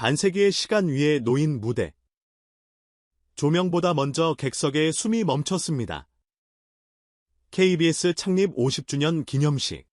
반세기의 시간 위에 놓인 무대. 조명보다 먼저 객석에 숨이 멈췄습니다. KBS 창립 50주년 기념식.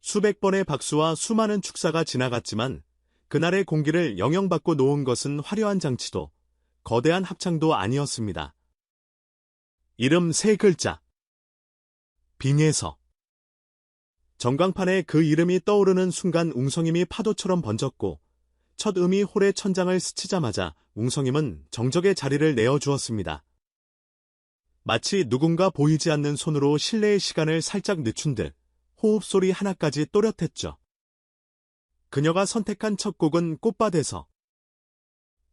수백 번의 박수와 수많은 축사가 지나갔지만 그날의 공기를 영영받고 놓은 것은 화려한 장치도 거대한 합창도 아니었습니다. 이름 세 글자. 빙에서. 전광판에 그 이름이 떠오르는 순간 웅성임이 파도처럼 번졌고 첫 음이 홀의 천장을 스치자마자 웅성임은 정적의 자리를 내어주었습니다. 마치 누군가 보이지 않는 손으로 실내의 시간을 살짝 늦춘 듯 호흡 소리 하나까지 또렷했죠. 그녀가 선택한 첫 곡은 꽃밭에서.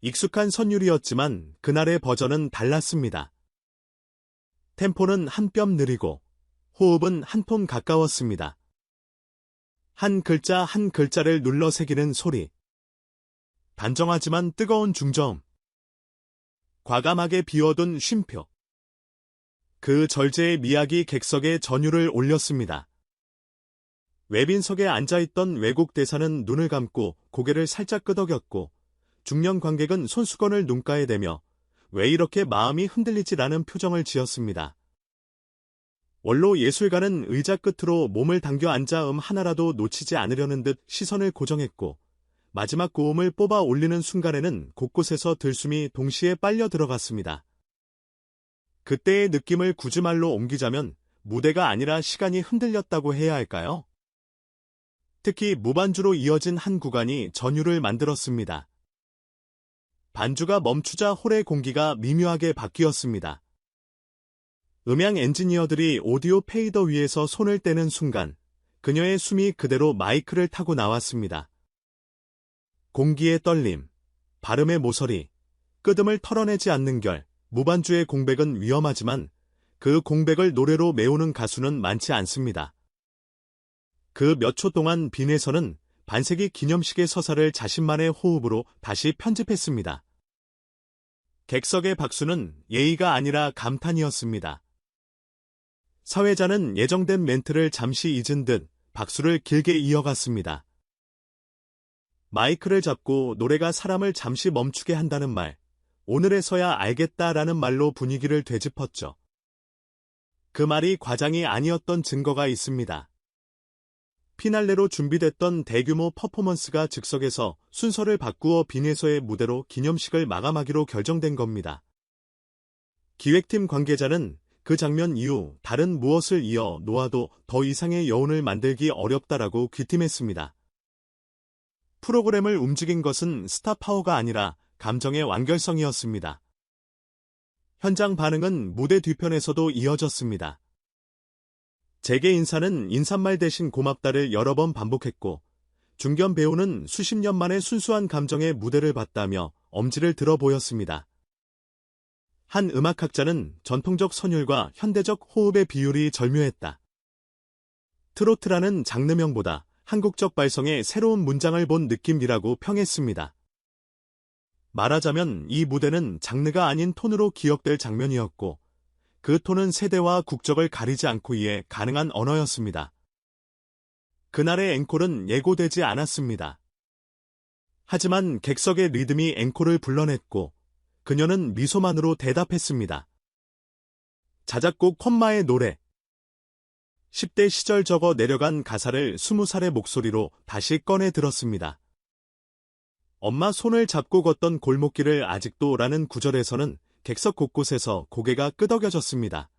익숙한 선율이었지만 그날의 버전은 달랐습니다. 템포는 한 뼘 느리고 호흡은 한톤 가까웠습니다. 한 글자 한 글자를 눌러 새기는 소리. 단정하지만 뜨거운 중저음. 과감하게 비워둔 쉼표. 그 절제의 미학이 객석에 전율을 올렸습니다. 외빈석에 앉아있던 외국 대사는 눈을 감고 고개를 살짝 끄덕였고 중년 관객은 손수건을 눈가에 대며 왜 이렇게 마음이 흔들리지라는 표정을 지었습니다. 원로 예술가는 의자 끝으로 몸을 당겨 앉아 음 하나라도 놓치지 않으려는 듯 시선을 고정했고 마지막 고음을 뽑아 올리는 순간에는 곳곳에서 들숨이 동시에 빨려 들어갔습니다. 그때의 느낌을 굳이 말로 옮기자면 무대가 아니라 시간이 흔들렸다고 해야 할까요? 특히 무반주로 이어진 한 구간이 전율을 만들었습니다. 반주가 멈추자 홀의 공기가 미묘하게 바뀌었습니다. 음향 엔지니어들이 오디오 페이더 위에서 손을 떼는 순간 그녀의 숨이 그대로 마이크를 타고 나왔습니다. 공기의 떨림, 발음의 모서리, 끄듬을 털어내지 않는 결, 무반주의 공백은 위험하지만 그 공백을 노래로 메우는 가수는 많지 않습니다. 그 몇 초 동안 빈에서는 반세기 기념식의 서사를 자신만의 호흡으로 다시 편집했습니다. 객석의 박수는 예의가 아니라 감탄이었습니다. 사회자는 예정된 멘트를 잠시 잊은 듯 박수를 길게 이어갔습니다. 마이크를 잡고 노래가 사람을 잠시 멈추게 한다는 말, 오늘에서야 알겠다라는 말로 분위기를 되짚었죠. 그 말이 과장이 아니었던 증거가 있습니다. 피날레로 준비됐던 대규모 퍼포먼스가 즉석에서 순서를 바꾸어 빈에서의 무대로 기념식을 마감하기로 결정된 겁니다. 기획팀 관계자는 그 장면 이후 다른 무엇을 이어 놓아도 더 이상의 여운을 만들기 어렵다라고 귀띔했습니다. 프로그램을 움직인 것은 스타 파워가 아니라 감정의 완결성이었습니다. 현장 반응은 무대 뒤편에서도 이어졌습니다. 재계 인사는 인사말 대신 고맙다를 여러 번 반복했고 중견 배우는 수십 년 만에 순수한 감정의 무대를 봤다며 엄지를 들어 보였습니다. 한 음악학자는 전통적 선율과 현대적 호흡의 비율이 절묘했다. 트로트라는 장르명보다 한국적 발성의 새로운 문장을 본 느낌이라고 평했습니다. 말하자면 이 무대는 장르가 아닌 톤으로 기억될 장면이었고 그 톤은 세대와 국적을 가리지 않고 이해 가능한 언어였습니다. 그날의 앵콜은 예고되지 않았습니다. 하지만 객석의 리듬이 앵콜을 불러냈고 그녀는 미소만으로 대답했습니다. 자작곡 콤마의 노래 10대 시절 적어 내려간 가사를 20살의 목소리로 다시 꺼내 들었습니다. 엄마 손을 잡고 걷던 골목길을 아직도 라는 구절에서는 객석 곳곳에서 고개가 끄덕여졌습니다.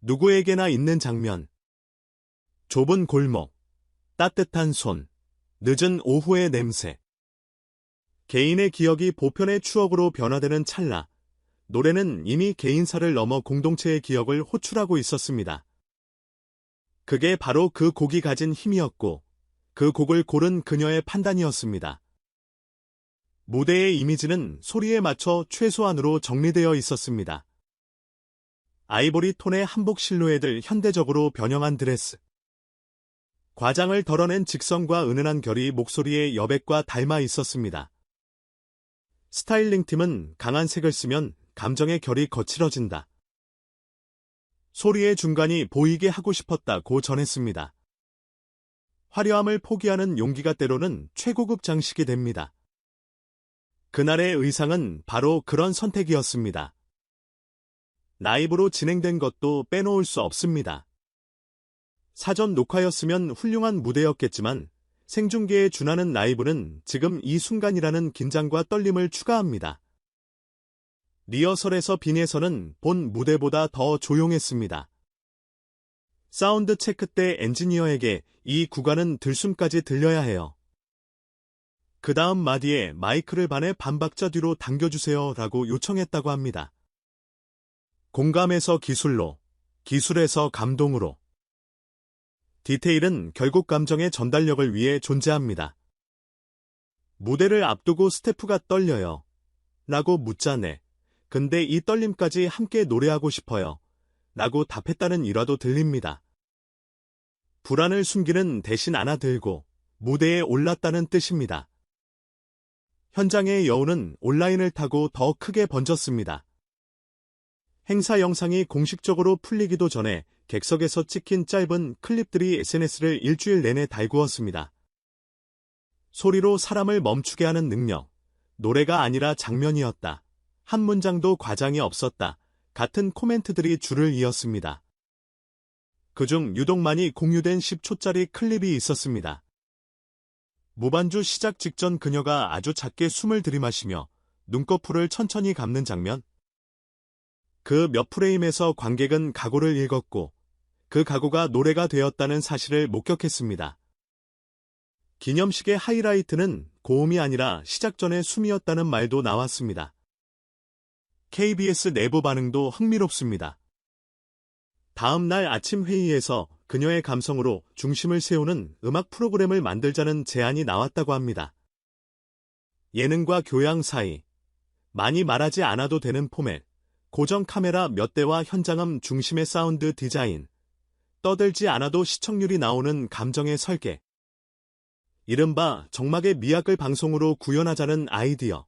누구에게나 있는 장면. 좁은 골목, 따뜻한 손, 늦은 오후의 냄새. 개인의 기억이 보편의 추억으로 변화되는 찰나, 노래는 이미 개인사를 넘어 공동체의 기억을 호출하고 있었습니다. 그게 바로 그 곡이 가진 힘이었고, 그 곡을 고른 그녀의 판단이었습니다. 무대의 이미지는 소리에 맞춰 최소한으로 정리되어 있었습니다. 아이보리 톤의 한복 실루엣을 현대적으로 변형한 드레스. 과장을 덜어낸 직선과 은은한 결이 목소리의 여백과 닮아 있었습니다. 스타일링 팀은 강한 색을 쓰면 감정의 결이 거칠어진다. 소리의 중간이 보이게 하고 싶었다고 전했습니다. 화려함을 포기하는 용기가 때로는 최고급 장식이 됩니다. 그날의 의상은 바로 그런 선택이었습니다. 라이브로 진행된 것도 빼놓을 수 없습니다. 사전 녹화였으면 훌륭한 무대였겠지만 생중계에 준하는 라이브는 지금 이 순간이라는 긴장과 떨림을 추가합니다. 리허설에서 빈에서는 본 무대보다 더 조용했습니다. 사운드 체크 때 엔지니어에게 이 구간은 들숨까지 들려야 해요. 그 다음 마디에 마이크를 반에 반박자 뒤로 당겨주세요 라고 요청했다고 합니다. 공감에서 기술로, 기술에서 감동으로. 디테일은 결국 감정의 전달력을 위해 존재합니다. 무대를 앞두고 스태프가 떨려요. 라고 묻자네. 근데 이 떨림까지 함께 노래하고 싶어요. 라고 답했다는 일화도 들립니다. 불안을 숨기는 대신 안아들고 무대에 올랐다는 뜻입니다. 현장의 여운은 온라인을 타고 더 크게 번졌습니다. 행사 영상이 공식적으로 풀리기도 전에 객석에서 찍힌 짧은 클립들이 SNS를 일주일 내내 달구었습니다. 소리로 사람을 멈추게 하는 능력, 노래가 아니라 장면이었다. 한 문장도 과장이 없었다. 같은 코멘트들이 줄을 이었습니다. 그중 유독 많이 공유된 10초짜리 클립이 있었습니다. 무반주 시작 직전 그녀가 아주 작게 숨을 들이마시며 눈꺼풀을 천천히 감는 장면. 그 몇 프레임에서 관객은 각오를 읽었고 그 각오가 노래가 되었다는 사실을 목격했습니다. 기념식의 하이라이트는 고음이 아니라 시작 전에 숨이었다는 말도 나왔습니다. KBS 내부 반응도 흥미롭습니다. 다음 날 아침 회의에서 그녀의 감성으로 중심을 세우는 음악 프로그램을 만들자는 제안이 나왔다고 합니다. 예능과 교양 사이, 많이 말하지 않아도 되는 포맷, 고정 카메라 몇 대와 현장음 중심의 사운드 디자인, 떠들지 않아도 시청률이 나오는 감정의 설계, 이른바 정막의 미학을 방송으로 구현하자는 아이디어.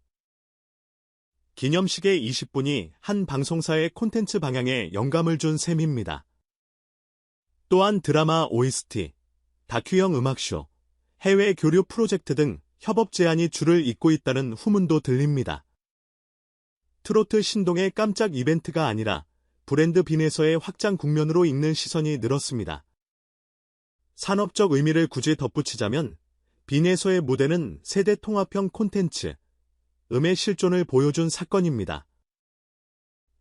기념식의 20분이 한 방송사의 콘텐츠 방향에 영감을 준 셈입니다. 또한 드라마 OST, 다큐형 음악쇼, 해외 교류 프로젝트 등 협업 제안이 줄을 잇고 있다는 후문도 들립니다. 트로트 신동의 깜짝 이벤트가 아니라 브랜드 빈에서의 확장 국면으로 읽는 시선이 늘었습니다. 산업적 의미를 굳이 덧붙이자면 빈에서의 무대는 세대 통합형 콘텐츠, 음의 실존을 보여준 사건입니다.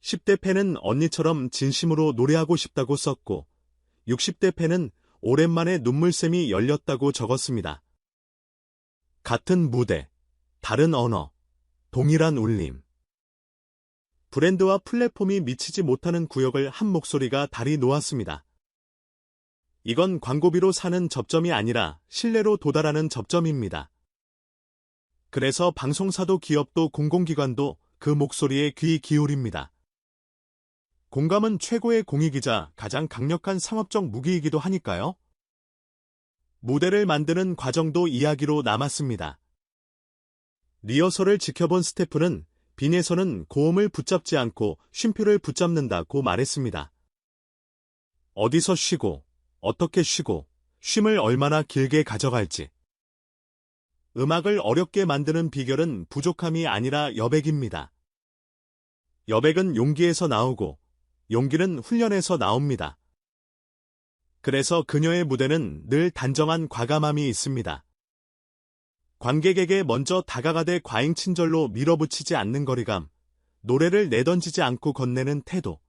10대 팬은 언니처럼 진심으로 노래하고 싶다고 썼고 60대 팬은 오랜만에 눈물샘이 열렸다고 적었습니다. 같은 무대, 다른 언어, 동일한 울림. 브랜드와 플랫폼이 미치지 못하는 구역을 한 목소리가 다리 놓았습니다. 이건 광고비로 사는 접점이 아니라 신뢰로 도달하는 접점입니다. 그래서 방송사도 기업도 공공기관도 그 목소리에 귀 기울입니다. 공감은 최고의 공익이자 가장 강력한 상업적 무기이기도 하니까요. 무대를 만드는 과정도 이야기로 남았습니다. 리허설을 지켜본 스태프는 빈에서는 고음을 붙잡지 않고 쉼표를 붙잡는다고 말했습니다. 어디서 쉬고, 어떻게 쉬고, 쉼을 얼마나 길게 가져갈지. 음악을 어렵게 만드는 비결은 부족함이 아니라 여백입니다. 여백은 용기에서 나오고 용기는 훈련에서 나옵니다. 그래서 그녀의 무대는 늘 단정한 과감함이 있습니다. 관객에게 먼저 다가가되 과잉 친절로 밀어붙이지 않는 거리감, 노래를 내던지지 않고 건네는 태도.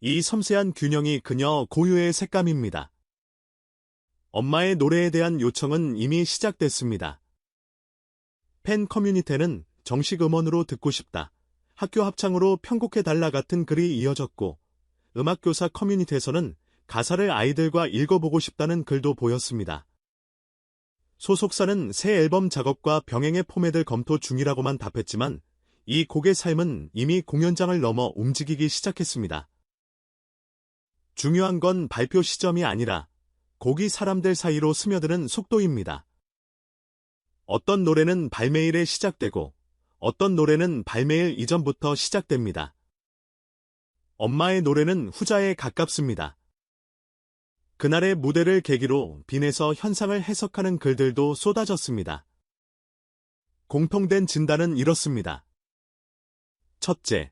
이 섬세한 균형이 그녀 고유의 색감입니다. 엄마의 노래에 대한 요청은 이미 시작됐습니다. 팬 커뮤니티는 정식 음원으로 듣고 싶다. 학교 합창으로 편곡해달라 같은 글이 이어졌고, 음악교사 커뮤니티에서는 가사를 아이들과 읽어보고 싶다는 글도 보였습니다. 소속사는 새 앨범 작업과 병행의 포맷을 검토 중이라고만 답했지만, 이 곡의 삶은 이미 공연장을 넘어 움직이기 시작했습니다. 중요한 건 발표 시점이 아니라 곡이 사람들 사이로 스며드는 속도입니다. 어떤 노래는 발매일에 시작되고 어떤 노래는 발매일 이전부터 시작됩니다. 엄마의 노래는 후자에 가깝습니다. 그날의 무대를 계기로 빈에서 현상을 해석하는 글들도 쏟아졌습니다. 공통된 진단은 이렇습니다. 첫째,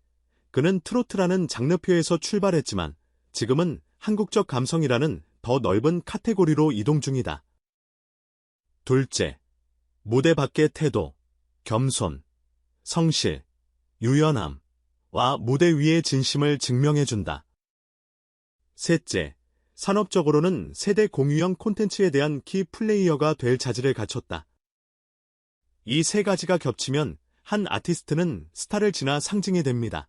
그는 트로트라는 장르표에서 출발했지만 지금은 한국적 감성이라는 더 넓은 카테고리로 이동 중이다. 둘째, 무대 밖의 태도, 겸손, 성실, 유연함과 무대 위의 진심을 증명해준다. 셋째, 산업적으로는 세대 공유형 콘텐츠에 대한 키 플레이어가 될 자질을 갖췄다. 이 세 가지가 겹치면 한 아티스트는 스타를 지나 상징이 됩니다.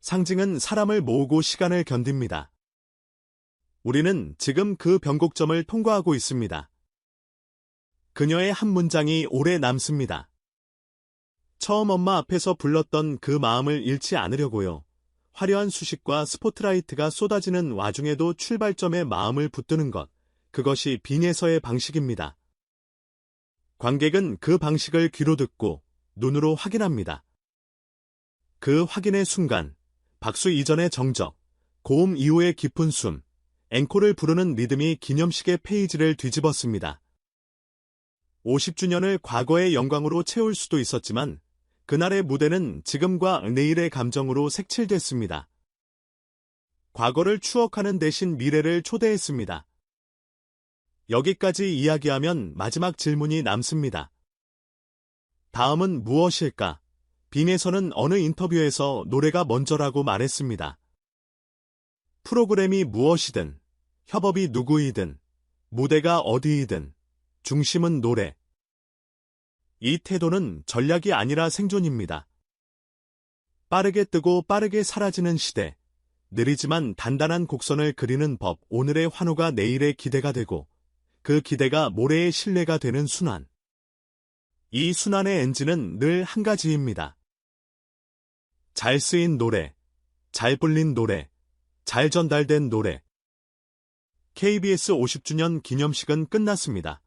상징은 사람을 모으고 시간을 견딥니다. 우리는 지금 그 변곡점을 통과하고 있습니다. 그녀의 한 문장이 오래 남습니다. 처음 엄마 앞에서 불렀던 그 마음을 잃지 않으려고요. 화려한 수식과 스포트라이트가 쏟아지는 와중에도 출발점에 마음을 붙드는 것, 그것이 빈에서의 방식입니다. 관객은 그 방식을 귀로 듣고 눈으로 확인합니다. 그 확인의 순간, 박수 이전의 정적, 고음 이후의 깊은 숨, 앵콜을 부르는 리듬이 기념식의 페이지를 뒤집었습니다. 50주년을 과거의 영광으로 채울 수도 있었지만 그날의 무대는 지금과 내일의 감정으로 색칠됐습니다. 과거를 추억하는 대신 미래를 초대했습니다. 여기까지 이야기하면 마지막 질문이 남습니다. 다음은 무엇일까? 빈에서는 어느 인터뷰에서 노래가 먼저라고 말했습니다. 프로그램이 무엇이든, 협업이 누구이든, 무대가 어디이든, 중심은 노래. 이 태도는 전략이 아니라 생존입니다. 빠르게 뜨고 빠르게 사라지는 시대. 느리지만 단단한 곡선을 그리는 법, 오늘의 환호가 내일의 기대가 되고, 그 기대가 모레의 신뢰가 되는 순환. 이 순환의 엔진은 늘 한 가지입니다. 잘 쓰인 노래, 잘 불린 노래, 잘 전달된 노래. KBS 50주년 기념식은 끝났습니다.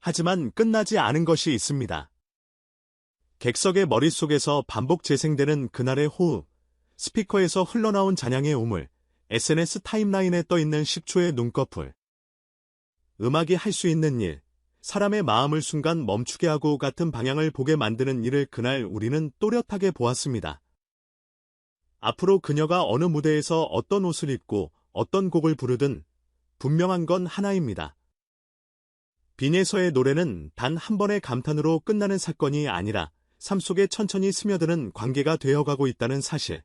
하지만 끝나지 않은 것이 있습니다. 객석의 머릿속에서 반복 재생되는 그날의 호흡, 스피커에서 흘러나온 잔향의 우물, SNS 타임라인에 떠있는 10초의 눈꺼풀. 음악이 할 수 있는 일, 사람의 마음을 순간 멈추게 하고 같은 방향을 보게 만드는 일을 그날 우리는 또렷하게 보았습니다. 앞으로 그녀가 어느 무대에서 어떤 옷을 입고 어떤 곡을 부르든 분명한 건 하나입니다. 빈에서의 노래는 단 한 번의 감탄으로 끝나는 사건이 아니라 삶 속에 천천히 스며드는 관계가 되어가고 있다는 사실.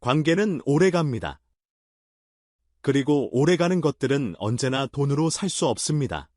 관계는 오래갑니다. 그리고 오래가는 것들은 언제나 돈으로 살 수 없습니다.